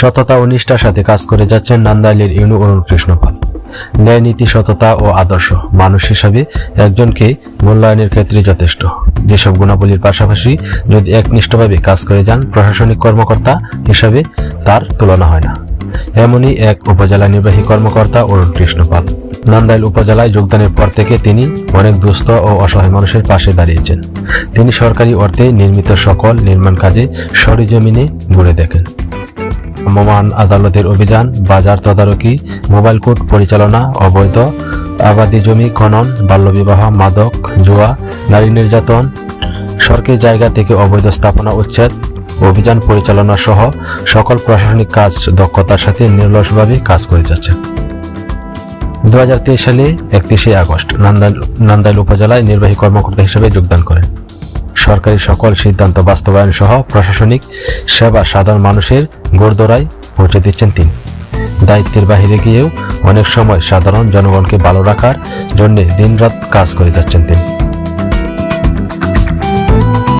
সততা ও নিষ্ঠার সাথে কাজ করে যাচ্ছেন নান্দাইলের ইউনু অরুণ কৃষ্ণ পাল ন্যায় নীতি, সততা ও আদর্শ। মানুষ হিসাবে একজনকে মূল্যায়নের ক্ষেত্রে যথেষ্ট। যেসব গুণাবলীর পাশাপাশি যদি একনিষ্ঠভাবে কাজ করে যান, প্রশাসনিক কর্মকর্তা হিসাবে তার তুলনা হয় না। এমনই এক উপজেলা নির্বাহী কর্মকর্তা অরুণ কৃষ্ণ পাল নান্দাইল উপজেলায় যোগদানের পর থেকে তিনি অনেক দুস্থ ও অসহায় মানুষের পাশে দাঁড়িয়েছেন। তিনি সরকারি অর্থে নির্মিত সকল নির্মাণ কাজে সরিজমিনে ঘুরে দেখেন। ভ্রাম্যমাণ আদালতের অভিযান, বাজার তদারকি, মোবাইল কোর্ট পরিচালনা, অবৈধ, আবাদি জমি খনন, বাল্যবিবাহ, মাদক, জুয়া, নারী নির্যাতন, সরকারি জায়গা থেকে অবৈধ স্থাপনা উচ্ছেদ, অভিযান পরিচালনা সহ সকল প্রশাসনিক কাজ দক্ষতার সাথে নির্লসভাবে কাজ করে যাচ্ছেন দু সালে একত্রিশে আগস্ট নান্দাইল উপজেলায় নির্বাহী কর্মকর্তা হিসেবে যোগদান করেন। সরকারি সকল সিদ্ধান্ত বাস্তবায়ন সহ প্রশাসনিক সেবা সাধারণ মানুষের গোড়দোড়ায় পৌঁছে দিচ্ছেন তিনি। দায়িত্বের বাহিরে গিয়েও অনেক সময় সাধারণ জনগণকে ভালো রাখার জন্য দিনরাত কাজ করে যাচ্ছেন তিনি।